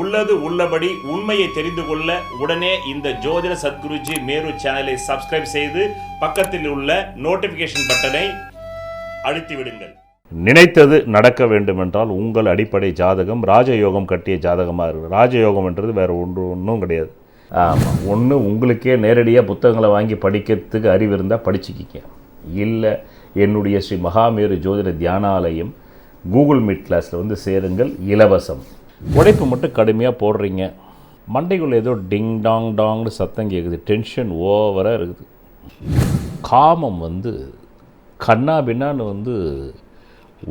உள்ளது உள்ளபடி உண்மையை தெரிந்து கொள்ள உடனே இந்த ஜோதிட சத்குருஜி மேரு சேனலை சப்ஸ்கிரைப் செய்து பக்கத்தில் உள்ள நோட்டிபிகேஷன் பட்டனை அழுத்தி விடுங்கள். நினைத்தது நடக்க வேண்டுமென்றால் உங்கள் அடிப்படை ஜாதகம் ராஜயோகம் கட்டிய ஜாதகமாக இருக்குது ராஜயோகம் என்றது வேற ஒன்று ஒன்றும் கிடையாது. ஆமாம் ஒன்று உங்களுக்கே நேரடியாக புத்தகங்களை வாங்கி படிக்கிறதுக்கு அறிவு இருந்தால் படிச்சுக்கிங்க. இல்லை என்னுடைய ஸ்ரீ மகாமேரு ஜோதிட தியானாலயம் கூகுள் மீட் கிளாஸில் வந்து சேருங்கள் இலவசம். உழைப்பு மட்டும் கடுமையாக போடுறீங்க. மண்டைக்குள்ளே ஏதோ டிங் டாங் டாங்னு சத்தம் கேட்குது டென்ஷன் ஓவராக இருக்குது. காமம் வந்து கண்ணா பின்னான்னு வந்து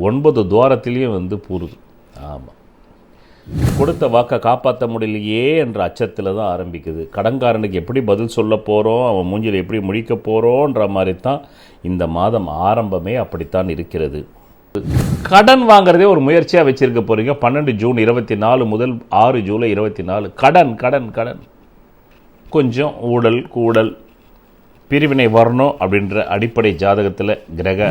ஒன்பது துவாரத்திலையும் வந்து பூருது. ஆமாம் கொடுத்த வாக்கை காப்பாற்ற முடியலையே என்ற அச்சத்தில் தான் ஆரம்பிக்குது. கடன்காரனுக்கு எப்படி பதில் சொல்ல போகிறோம் அவன் மூஞ்சில் எப்படி முடிக்க போகிறோன்ற மாதிரி தான் இந்த மாதம் ஆரம்பமே அப்படித்தான் இருக்கிறது. கடன் வாங்குறதே ஒரு முயற்சியாக வச்சிருக்க போறீங்க. பன்னெண்டு ஜூன் இருபத்தி நாலு முதல் ஆறு ஜூலை இருபத்தி நாலு கடன் கடன் கடன். கொஞ்சம் ஊழல் கூடல் பிரிவினை வரணும் அப்படின்ற அடிப்படை ஜாதகத்தில் கிரக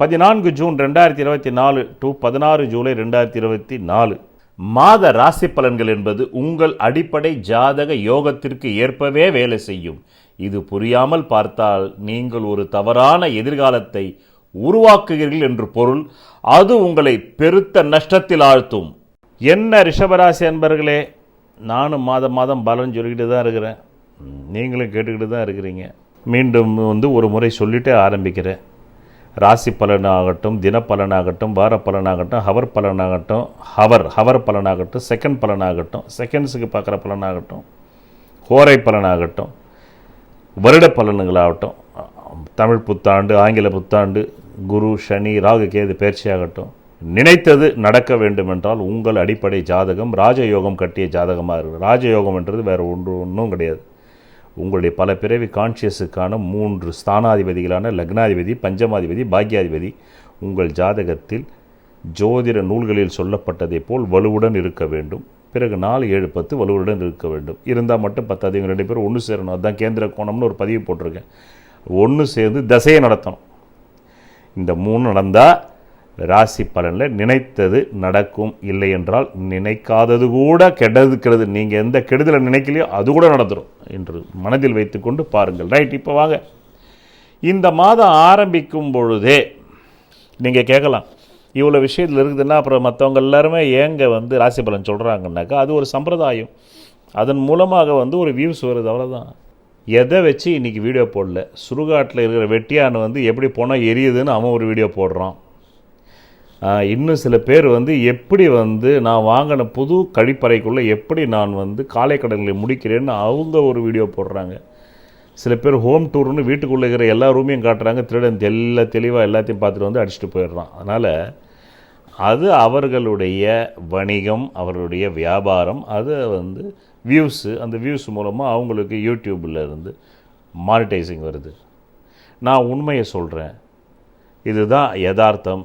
பதினான்கு ஜூன் ரெண்டாயிரத்தி இருபத்தி நாலு டு பதினாறு ஜூலை ரெண்டாயிரத்தி இருபத்தி நாலு. மாத ராசி பலன்கள் என்பது உங்கள் அடிப்படை ஜாதக யோகத்திற்கு ஏற்பவே வேலை செய்யும். இது புரியாமல் பார்த்தால் நீங்கள் ஒரு தவறான எதிர்காலத்தை உருவாக்குகிறீர்கள் என்று பொருள். அது உங்களை பெருத்த நஷ்டத்தில் ஆழ்த்தும். என்ன ரிஷபராசி அன்பர்களே நானும் மாதம் மாதம் பலன் சொல்லிக்கிட்டு தான் இருக்கிறேன். நீங்களும் கேட்டுக்கிட்டு தான் இருக்கிறீங்க. மீண்டும் வந்து ஒரு முறை சொல்லிட்டு ஆரம்பிக்கிறேன். ராசி பலனாகட்டும் தின பலனாகட்டும் வார பலனாகட்டும் ஹவர் பலனாகட்டும் ஹவர் ஹவர் பலனாகட்டும் செகண்ட் பலனாகட்டும் செகண்ட்ஸுக்கு பார்க்குற பலனாகட்டும் ஹோரை பலனாகட்டும் வருட பலன்களாகட்டும் தமிழ் புத்தாண்டு ஆங்கில புத்தாண்டு குரு சனி ராகு கேது பயிற்சியாகட்டும். நினைத்தது நடக்க வேண்டுமென்றால் உங்கள் அடிப்படை ஜாதகம் ராஜயோகம் கட்டிய ஜாதகமாக இருக்குது ராஜயோகம் என்றது வேறு ஒன்று ஒன்றும் கிடையாது. உங்களுடைய பல பிறவி கான்ஷியஸுக்கான மூன்று ஸ்தானாதிபதிகளான லக்னாதிபதி பஞ்சமாதிபதி பாக்யாதிபதி உங்கள் ஜாதகத்தில் ஜோதிட நூல்களில் சொல்லப்பட்டதை போல் வலுவுடன் இருக்க வேண்டும். பிறகு நாலு ஏழு பத்து வலுவுடன் இருக்க வேண்டும். இருந்தால் மட்டும் பத்தாது. இவங்க ரெண்டு பேரும் ஒன்று சேரணும். அதுதான் கேந்திர கோணம்னு ஒரு பதிவு போட்டிருக்கேன். ஒன்று சேர்ந்து தசையை நடத்தணும். இந்த மூணு நடந்தால் ராசி பலனில் நினைத்தது நடக்கும் இல்லை என்றால் நினைக்காதது கூட கெடுக்கிறது நீங்கள் எந்த கெடுதலை நினைக்கலையோ அது கூட நடந்துடும் என்று மனதில் வைத்துக்கொண்டு பாருங்கள். ரைட் இப்போ வாங்க. இந்த மாதம் ஆரம்பிக்கும் பொழுதே நீங்கள் கேட்கலாம். இவ்வளோ விஷயத்தில் இருக்குதுன்னா அப்புறம் மற்றவங்க எல்லாருமே ஏங்க வந்து ராசி பலன் சொல்கிறாங்கன்னாக்கா அது ஒரு சம்பிரதாயம். அதன் மூலமாக வந்து ஒரு வியூஸ் வருது அவ்வளோதான் எதை வச்சு இன்றைக்கி வீடியோ போடல? சுடுகாட்டில் இருக்கிற வெட்டியான் வந்து எப்படி போனால் எரியுதுன்னு அவன் ஒரு வீடியோ போடுறான். இன்னும் சில பேர் வந்து எப்படி வந்து நான் வாங்கின புது கழிப்பறைக்குள்ளே எப்படி நான் வந்து காலை கடன்களை முடிக்கிறேன்னு அவங்க ஒரு வீடியோ போடுறாங்க. சில பேர் ஹோம் டூர்னு வீட்டுக்குள்ளே இருக்கிற எல்லா ரூமையும் காட்டுறாங்க. திருடன் தெல்ல தெளிவாக எல்லாத்தையும் பார்த்துட்டு வந்து அடிச்சுட்டு போயிடுறான். அதனால் அது அவர்களுடைய வணிகம் அவர்களுடைய வியாபாரம் அது வந்து வியூஸு அந்த வியூஸ் மூலமாக அவங்களுக்கு யூடியூப்பில் இருந்து மானிட்டைசிங் வருது. நான் உண்மையை சொல்கிறேன் இதுதான் யதார்த்தம்.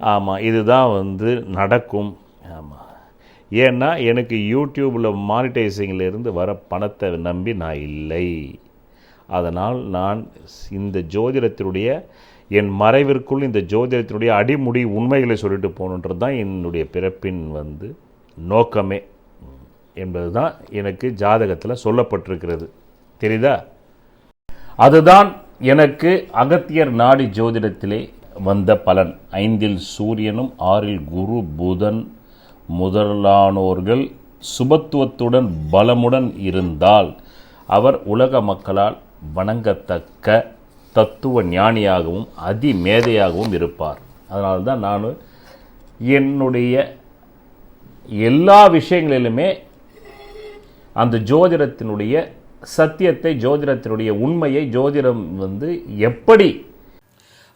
ஆமாம் இதுதான் வந்து நடக்கும். ஆமாம் ஏன்னா எனக்கு யூடியூப்பில் மானிட்டைசிங்கிலிருந்து வர பணத்தை நம்பி நான் இல்லை. அதனால் நான் இந்த ஜோதிடத்தினுடைய என் மறைவிற்குள் இந்த ஜோதிடத்தினுடைய அடிமுடி உண்மைகளை சொல்லிட்டு போகணுன்றது தான் என்னுடைய பிறப்பின் வந்து நோக்கமே. என்பது தான் எனக்கு ஜாதகத்தில் சொல்லப்பட்டிருக்கிறது. தெரியுதா? அதுதான் எனக்கு அகத்தியர் நாடி ஜோதிடத்திலே வந்த பலன். ஐந்தில் சூரியனும் ஆறில் குரு புதன் முதலானோர்கள் சுபத்துவத்துடன் பலமுடன் இருந்தால் அவர் உலக மக்களால் வணங்கத்தக்க தத்துவ ஞானியாகவும் அதிமேதையாகவும் இருப்பார். அதனால்தான் நான் என்னுடைய எல்லா விஷயங்களிலுமே அந்த ஜோதிடத்தினுடைய சத்தியத்தை ஜோதிடத்தினுடைய உண்மையை ஜோதிடம் வந்து எப்படி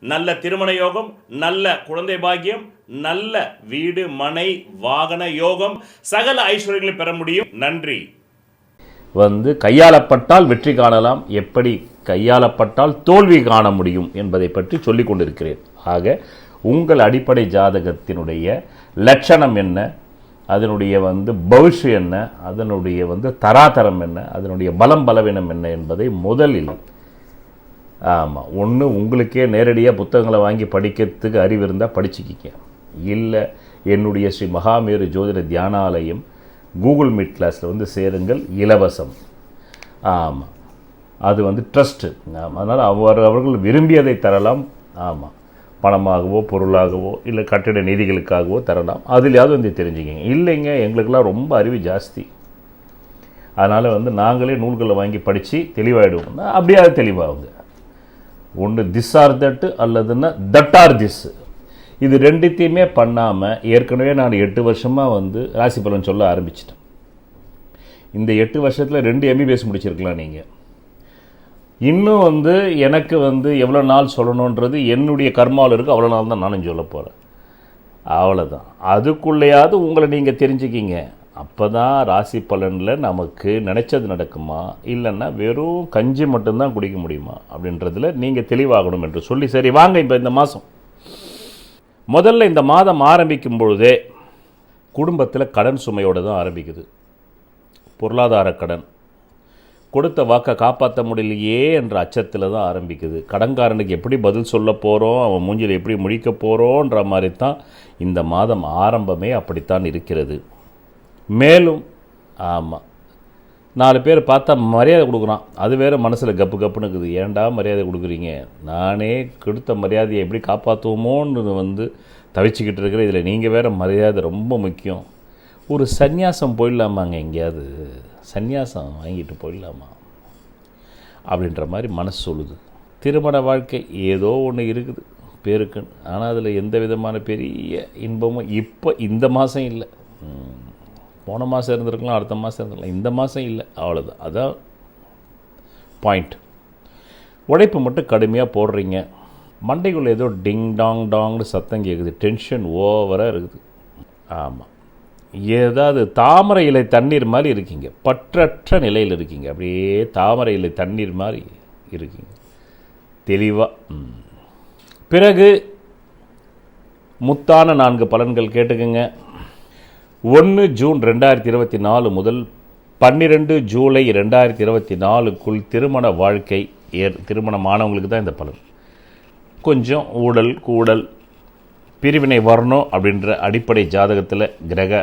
நல்ல திருமண யோகம் நல்ல குழந்தை பாக்கியம் நல்ல வீடு மனை வாகன யோகம் சகல ஐஸ்வர்யங்களை பெற முடியும். நன்றி. வந்து கையாளப்பட்டால் வெற்றி காணலாம். எப்படி கையாளப்பட்டால் தோல்வி காண முடியும் என்பதை பற்றி சொல்லிக் கொண்டிருக்கிறேன். ஆக உங்கள் அடிப்படை ஜாதகத்தினுடைய லட்சணம் என்ன? அதனுடைய வந்து பவிஷு என்ன? அதனுடைய வந்து தராதரம் என்ன? அதனுடைய பலம் பலவீனம் என்ன என்பதை முதலில் ஆமாம் ஒன்று உங்களுக்கே நேரடியாக புத்தகங்களை வாங்கி படிக்கிறதுக்கு அறிவு இருந்தால் படிச்சுக்கிங்க. இல்லை என்னுடைய ஸ்ரீ மகாமேரு ஜோதிட தியானாலயம் கூகுள் மீட் கிளாஸில் வந்து சேருங்கள். இலவசம். ஆமாம் அது வந்து ட்ரஸ்ட்டு அதனால் அவர் அவர்கள் விரும்பியதை தரலாம். ஆமாம் பணமாகவோ பொருளாகவோ இல்லை கட்டிட நிதிகளுக்காகவோ தரலாம். அதுலையாவது வந்து தெரிஞ்சுக்கிங்க. இல்லைங்க எங்களுக்கெல்லாம் ரொம்ப அறிவு ஜாஸ்தி. அதனால் வந்து நாங்களே நூல்களை வாங்கி படித்து தெளிவாயிடுவோம்னா அப்படியாவது தெளிவாகுங்க ஒன்று திஸ் ஆர் தட்டு அல்லதுன்னா தட் ஆர் திஸ் இது ரெண்டுத்தையுமே பண்ணாமல் ஏற்கனவே நான் எட்டு வருஷமாக வந்து ராசி பலன் சொல்ல ஆரம்பிச்சிட்டேன். இந்த எட்டு வருஷத்தில் ரெண்டு எம்பிபிஎஸ் முடிச்சிருக்கலாம் நீங்கள் இன்னும் வந்து எனக்கு வந்து எவ்வளோ நாள் சொல்லணுன்றது என்னுடைய கர்மாவில் இருக்குது அவ்வளோ நாள் தான் நானும் சொல்ல போகிறேன் அவ்வளோதான் அதுக்குள்ளேயாவது உங்களை நீங்கள் தெரிஞ்சுக்கிங்க. அப்போ தான் ராசி பலனில் நமக்கு நினச்சது நடக்குமா? இல்லைன்னா வெறும் கஞ்சி மட்டும்தான் குடிக்க முடியுமா? அப்படின்றதில் நீங்கள் தெளிவாகணும் என்று சொல்லி சரி வாங்க இப்போ இந்த மாதம் முதல்ல இந்த மாதம் ஆரம்பிக்கும் பொழுதே குடும்பத்தில் கடன் சுமையோடு தான் ஆரம்பிக்குது. பொருளாதார கடன். கொடுத்த வாக்கை காப்பாற்ற முடியலையே என்ற அச்சத்தில் தான் ஆரம்பிக்குது. கடன்காரனுக்கு எப்படி பதில் சொல்ல போகிறோம் அவன் மூஞ்சில் எப்படி முடிக்க போகிறோன்ற மாதிரி தான் இந்த மாதம் ஆரம்பமே அப்படித்தான் இருக்கிறது. மேலும் ஆமாம் நாலு பேர் பார்த்தா மரியாதை கொடுக்குறான். அது வேறு மனசில் கப்பு கப்புன்னு இருக்குது. ஏன்டா மரியாதை கொடுக்குறீங்க? நானே கொடுத்த மரியாதையை எப்படி காப்பாற்றுவோமோன்னு வந்து தவிச்சுக்கிட்டு இருக்கிற இதில் நீங்கள் வேறு மரியாதை ரொம்ப முக்கியம். ஒரு சந்நியாசம் போயிடலாமாங்க எங்கேயாவது? சந்நியாசம் வாங்கிட்டு போயிடலாமா? அப்படின்ற மாதிரி மனசு சொல்லுது. திருமண வாழ்க்கை ஏதோ ஒன்று இருக்குது. பேருக்குன்னு ஆனால் அதில் எந்த விதமான பெரிய இன்பமும் இப்போ இந்த மாதம் இல்லை. போன மாதம் இருந்திருக்கலாம் அடுத்த மாதம் இருந்திருக்கலாம். இந்த மாதம் இல்லை அவ்வளோதான் அதான் பாயிண்ட் உழைப்பு மட்டும் கடுமையாக போடுறீங்க. மண்டைக்குள்ளே ஏதோ டிங் டாங் டாங்னு சத்தம் கேட்குது டென்ஷன் ஓவராக இருக்குது. ஆமாம் ஏதாவது தாமரை இலை தண்ணீர் மாதிரி இருக்கீங்க. பற்றற்ற நிலையில் இருக்கீங்க. அப்படியே தாமரை இலை தண்ணீர் மாதிரி இருக்கீங்க. தெளிவாக பிறகு முத்தான நான்கு பலன்கள் கேட்டுக்குங்க. ஒன்று ஜூன் ரெண்டாயிரத்தி இருபத்தி நாலு முதல் பன்னிரெண்டு ஜூலை ரெண்டாயிரத்தி இருபத்தி நாலுக்குள் திருமண வாழ்க்கை ஏற் திருமணமானவங்களுக்கு தான் இந்த பலன். கொஞ்சம் ஊடல் கூடல் பிரிவினை வரணும் அப்படின்ற அடிப்படை ஜாதகத்தில் கிரக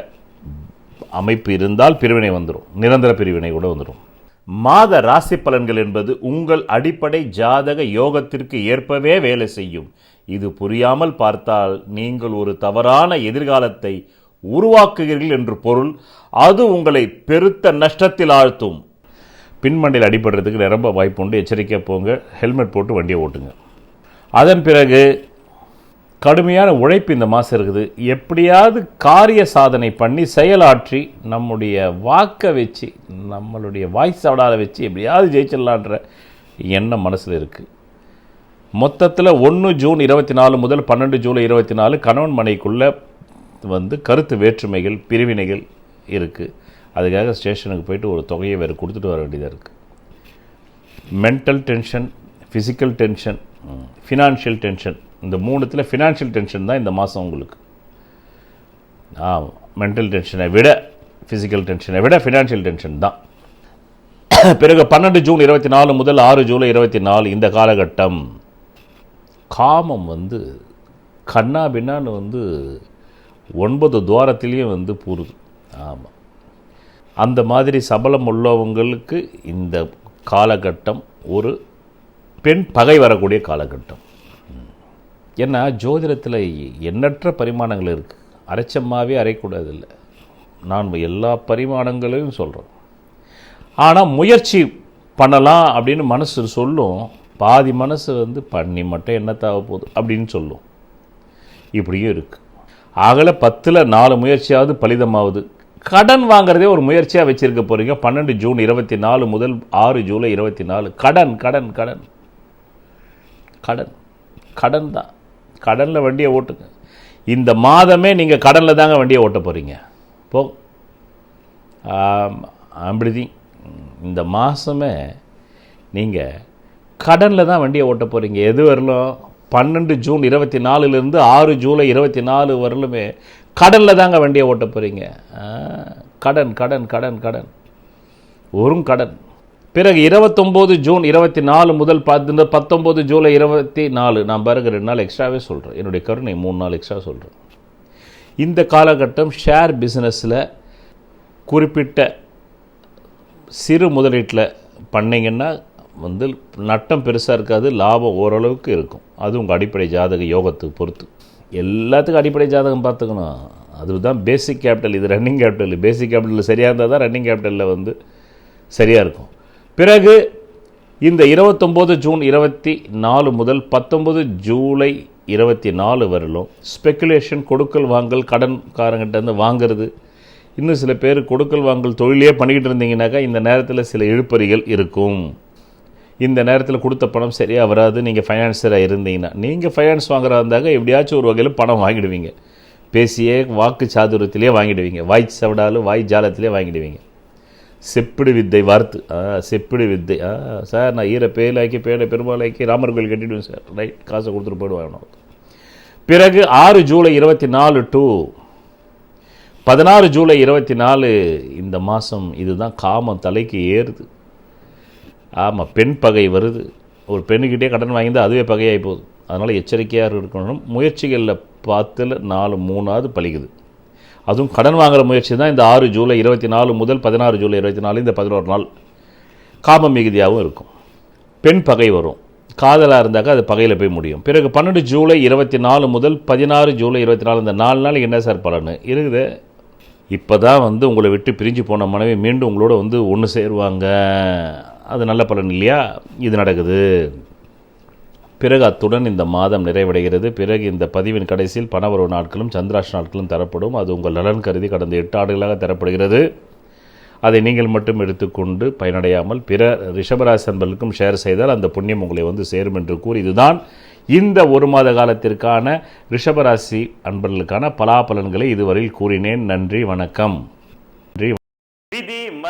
அமைப்பு இருந்தால் பிரிவினை வந்துடும் நிரந்தர பிரிவினை கூட வந்துடும் மாத ராசி பலன்கள் என்பது உங்கள் அடிப்படை ஜாதக யோகத்திற்கு ஏற்பவே வேலை செய்யும். இது புரியாமல் பார்த்தால் நீங்கள் ஒரு தவறான எதிர்காலத்தை உருவாக்குகிறீர்கள் என்று பொருள் அது உங்களை பெருத்த நஷ்டத்தில் ஆழ்த்தும். பின்மண்டில் அடிபடுறதுக்கு ரொம்ப வாய்ப்பு உண்டு. எச்சரிக்கை போங்க. ஹெல்மெட் போட்டு வண்டியை ஓட்டுங்க. அதன் பிறகு கடுமையான உழைப்பு இந்த மாதம் இருக்குது. எப்படியாவது காரிய சாதனை பண்ணி செயலாற்றி நம்முடைய வாக்கை வச்சு நம்மளுடைய வாய்ஸ் அவடால வச்சு எப்படியாவது ஜெயிச்சிடலான்ற எண்ணம் மனசில் இருக்குது மொத்தத்தில் ஒன்று ஜூன் இருபத்தி நாலு முதல் பன்னெண்டு ஜூலை இருபத்தி நாலு கணவன் மனைக்குள்ளே வந்து கருத்து வேற்றுமைகள் பிரிவினைகள் இருக்குது அதுக்காக ஸ்டேஷனுக்கு போயிட்டு ஒரு தொகையை வேறு கொடுத்துட்டு வர வேண்டியதாக இருக்குது mental tension physical tension financial tension இந்த மூணுத்தில் ஃபினான்ஷியல் டென்ஷன் தான் இந்த மாதம் உங்களுக்கு. ஆமாம் மென்டல் டென்ஷனை விட ஃபிசிக்கல் டென்ஷனை விட ஃபினான்ஷியல் டென்ஷன் தான். பிறகு பன்னெண்டு ஜூன் இருபத்தி நாலு முதல் ஆறு ஜூலை இருபத்தி நாலு இந்த காலகட்டம். காமம் வந்து கண்ணா பின்னான்னு வந்து ஒன்பது துவாரத்திலையும் வந்து பூருது. ஆமாம் அந்த மாதிரி சபலம் உள்ளவங்களுக்கு இந்த காலகட்டம் ஒரு பெண் பகை வரக்கூடிய காலகட்டம். ஏன்னா ஜோதிடத்தில் எண்ணற்ற பரிமாணங்கள் இருக்குது அரைச்சம்மாவே அரைக்கூடாது இல்லை நான் எல்லா பரிமாணங்களையும் சொல்கிறோம் ஆனால் முயற்சி பண்ணலாம் அப்படின்னு மனசு சொல்லும். பாதி மனசு வந்து பண்ணி மட்டும் என்ன தேவை போகுது அப்படின்னு சொல்லும். இப்படியும் இருக்குது ஆகல பத்தில் நாலு முயற்சியாவது பலிதமாகுது கடன் வாங்குறதே ஒரு முயற்சியாக வச்சுருக்க போகிறீங்க பன்னெண்டு ஜூன் இருபத்தி நாலு முதல் ஆறு ஜூலை இருபத்தி நாலு. கடன் கடன் கடன். கடன். கடன் தான். கடனில் வண்டியை ஓட்டுங்க. இந்த மாதமே நீங்கள் கடனில் தாங்க வண்டியை ஓட்ட போகிறீங்க போ. அப்படி இந்த மாதமே நீங்கள் கடனில் தான் வண்டியை ஓட்ட போகிறீங்க எது வரலும் பன்னெண்டு ஜூன் இருபத்தி நாலுலேருந்து ஆறு ஜூலை இருபத்தி நாலு வரலுமே கடனில் தாங்க வண்டியை ஓட்ட போகிறீங்க கடன் கடன் கடன் கடன். வரும் கடன். பிறகு இருபத்தொம்போது ஜூன் இருபத்தி நாலு முதல் பார்த்து பத்தொம்போது ஜூலை இருபத்தி நாலு நான் பிறகு ரெண்டு நாள் எக்ஸ்ட்ராவே சொல்கிறேன் என்னுடைய கருணை மூணு நாள் எக்ஸ்ட்ரா சொல்கிறேன் இந்த காலகட்டம் ஷேர் பிஸ்னஸில் குறிப்பிட்ட சிறு முதலீட்டில் பண்ணிங்கன்னா வந்து நட்டம் பெருசாக இருக்காது லாபம் ஓரளவுக்கு இருக்கும். அது உங்கள் அடிப்படை ஜாதக யோகத்துக்கு பொறுத்து. எல்லாத்துக்கும் அடிப்படை ஜாதகம் பார்த்துக்கணும். அதுதான் பேசிக் கேபிட்டல் இது ரன்னிங் கேபிட்டல் பேசிக் கேபிட்டல் சரியாக இருந்தால் தான் ரன்னிங் கேபிட்டலில் வந்து சரியாக இருக்கும். பிறகு இந்த இருபத்தொம்போது ஜூன் இருபத்தி நாலு முதல் பத்தொம்பது ஜூலை இருபத்தி நாலு வரலும் ஸ்பெக்குலேஷன் கொடுக்கல் வாங்கல் கடன்காரங்கிட்ட இருந்து வாங்குறது. இன்னும் சில பேர் கொடுக்கல் வாங்கல் தொழிலே பண்ணிக்கிட்டு இருந்தீங்கன்னாக்கா இந்த நேரத்தில் சில இழுப்பறிகள் இருக்கும். இந்த நேரத்தில் கொடுத்த பணம் சரியாக வராது நீங்கள் ஃபைனான்சராக இருந்தீங்கன்னா நீங்கள் ஃபைனான்ஸ் வாங்குறா இருந்தாங்க எப்படியாச்சும் ஒரு வகையில் பணம் வாங்கிடுவீங்க. பேசியே வாக்கு சாதுரத்திலேயே வாங்கிடுவீங்க. வாய் சவடாலும் வாய் ஜாலத்திலே வாங்கிடுவீங்க. செப்பிடு வித்தை வார்த்து. ஆ செப்பிடு வித்தை. ஆ சார் நான் ஈர பேலாக்கி பேட பெருமாளாக்கி ராமர் கோயில் கட்டிடுவேன் சார். ரைட் காசை கொடுத்துட்டு போயிடுவாங்க பிறகு ஆறு ஜூலை இருபத்தி நாலு டு பதினாறு ஜூலை இருபத்தி நாலு இந்த மாதம் இதுதான் காமம் தலைக்கு ஏறுது. ஆமாம் பெண் பகை வருது. ஒரு பெண்ணுக்கிட்டே கடன் வாங்கியிருந்தால் அதுவே பகையாகி போகுது. அதனால் எச்சரிக்கையாக இருக்கணும் முயற்சிகளில் பார்த்துல நாலு மூணாவது பழிக்குது அதுவும் கடன் வாங்குற முயற்சி தான் இந்த ஆறு ஜூலை இருபத்தி நாலு முதல் பதினாறு ஜூலை இருபத்தி நாலு இந்த பதினோரு நாள் காம மிகுதியாகவும் இருக்கும். பெண் பகை வரும். காதலாக இருந்தாக்கா அது பகையில் போய் முடியும். பிறகு பன்னெண்டு ஜூலை இருபத்தி நாலு முதல் பதினாறு ஜூலை இருபத்தி நாலு இந்த நாலு நாளைக்கு என்ன சார் பலன்? இருக்குது. இப்போ தான் வந்து உங்களை விட்டு பிரிஞ்சு போன மனைவி மீண்டும் உங்களோட வந்து ஒன்று சேருவாங்க. அது நல்ல பலன் இல்லையா? இது நடக்குது. பிறகு அத்துடன் இந்த மாதம் நிறைவடைகிறது. பிறகு இந்த பதிவின் கடைசியில் பணவரவு நாட்களும் சந்திராஷ் நாட்களும் தரப்படும். அது உங்கள் நலன் கருதி கடந்த எட்டு ஆண்டுகளாக தரப்படுகிறது. அதை நீங்கள் மட்டும் எடுத்துக்கொண்டு பயனடையாமல் பிற ரிஷபராசி அன்பர்களுக்கும் ஷேர் செய்தால் அந்த புண்ணியம் உங்களை வந்து சேரும் என்று கூறி இதுதான் இந்த ஒரு மாத காலத்திற்கான ரிஷபராசி அன்பர்களுக்கான பலாபலன்களை இதுவரையில் கூறினேன். நன்றி வணக்கம். நன்றி